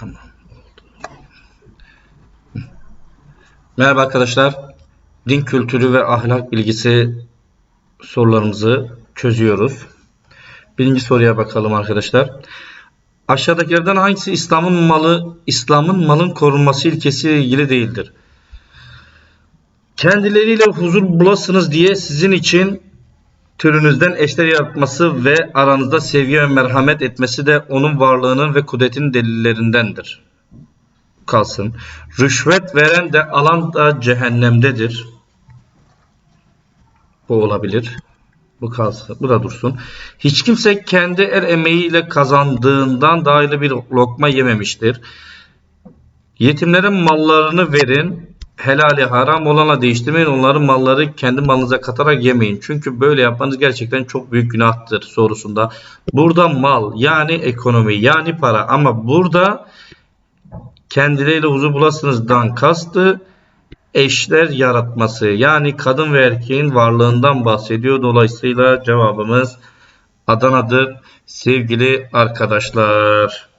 Tamam. Merhaba arkadaşlar. Din kültürü ve ahlak bilgisi sorularımızı çözüyoruz. Birinci soruya bakalım arkadaşlar. Aşağıdakilerden hangisi İslam'ın malı, İslam'ın malın korunması ilkesiyle ilgili değildir? Kendileriyle huzur bulasınız diye sizin için türünüzden eşler yaratması ve aranızda sevgi ve merhamet etmesi de onun varlığının ve kudretinin delillerindendir. Kalsın. Rüşvet veren de alan da cehennemdedir. Bu olabilir. Bu kalsın. Bu da dursun. Hiç kimse kendi el emeğiyle kazandığından dahil bir lokma yememiştir. Yetimlerin mallarını verin. Helali haram olana değiştirmeyin. Onların malları kendi malınıza katarak yemeyin. Çünkü böyle yapmanız gerçekten çok büyük günahtır sorusunda. Burada mal yani ekonomi yani para ama burada kendileriyle huzur bulasınızdan kastı eşler yaratması yani kadın ve erkeğin varlığından bahsediyor. Dolayısıyla cevabımız Adana'dır sevgili arkadaşlar.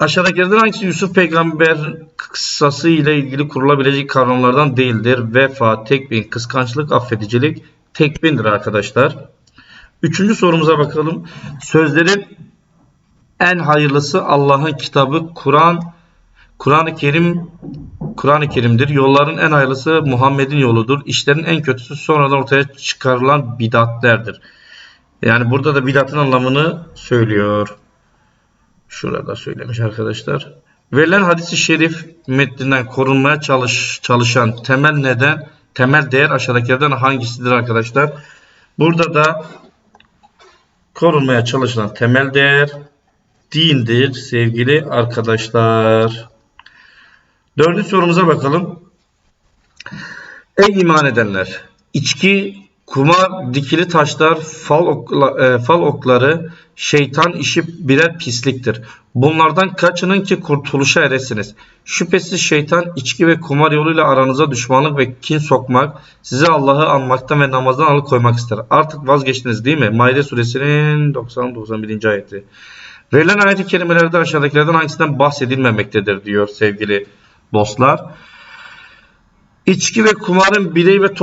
Aşağıdakilerden hangisi Yusuf peygamber kıssası ile ilgili kurulabilecek kavramlardan değildir? Vefa, tekbin, kıskançlık, affedicilik, tekbindir arkadaşlar. Üçüncü sorumuza bakalım. Sözlerin en hayırlısı Allah'ın kitabı Kur'an Kur'an-ı Kerim Kur'an-ı Kerim'dir. Yolların en hayırlısı Muhammed'in yoludur. İşlerin en kötüsü sonradan ortaya çıkarılan bidatlerdir. Yani burada da bidatın anlamını söylüyor. Şurada söylemiş arkadaşlar. Verilen hadisi şerif metninden korunmaya çalış, çalışan temel neden, temel değer aşağıdakilerden hangisidir arkadaşlar? Burada da korunmaya çalışılan temel değer dindir sevgili arkadaşlar. Dördüncü sorumuza bakalım. Ey iman edenler! İçki, kumar, dikili taşlar, fal, okla, e, fal okları, şeytan işi birer pisliktir. Bunlardan kaçının ki kurtuluşa eresiniz. Şüphesiz şeytan içki ve kumar yoluyla aranıza düşmanlık ve kin sokmak, sizi Allah'ı anmaktan ve namazdan alıkoymak ister. Artık vazgeçtiniz değil mi? Maide suresinin 90-91. ayeti. Verilen ayet-i kerimelerde aşağıdakilerden hangisinden bahsedilmemektedir diyor sevgili dostlar. İçki ve kumarın birey ve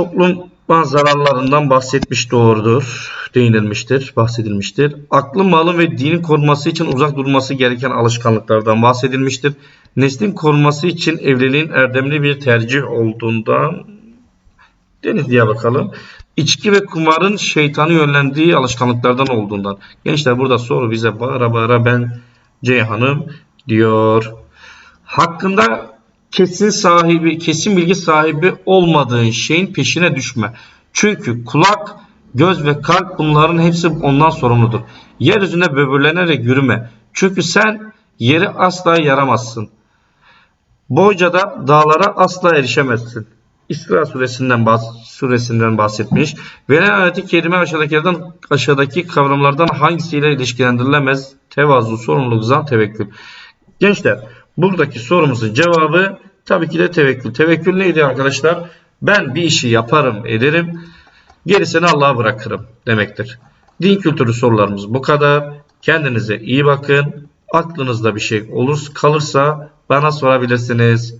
topluma zararlarından bahsetmiş doğrudur. Değinilmiştir, bahsedilmiştir. Aklın, malın ve dinin korunması için uzak durması gereken alışkanlıklardan bahsedilmiştir. Neslin korunması için evliliğin erdemli bir tercih olduğundan denir diye bakalım. İçki ve kumarın şeytanı yönlendiği alışkanlıklardan olduğundan. Gençler burada soru bize bağıra bağıra ben Ceyhan'ım diyor. Hakkında kesin sahibi, kesin bilgi sahibi olmadığın şeyin peşine düşme. Çünkü kulak, göz ve kalp bunların hepsi ondan sorumludur. Yeryüzünde böbürlenerek yürüme. Çünkü sen yeri asla yaramazsın. Boyca da dağlara asla erişemezsin. İsra suresinden, bahs suresinden bahsetmiş. Verilen ayeti kerime aşağıdakilerden aşağıdaki kavramlardan hangisiyle ilişkilendirilemez? Tevazu, sorumluluk, zan, tevekkül. Gençler buradaki sorumuzun cevabı tabii ki de tevekkül. Tevekkül neydi arkadaşlar? Ben bir işi yaparım, ederim. Gerisini Allah'a bırakırım demektir. Din kültürü sorularımız bu kadar. Kendinize iyi bakın. Aklınızda bir şey olur kalırsa bana sorabilirsiniz.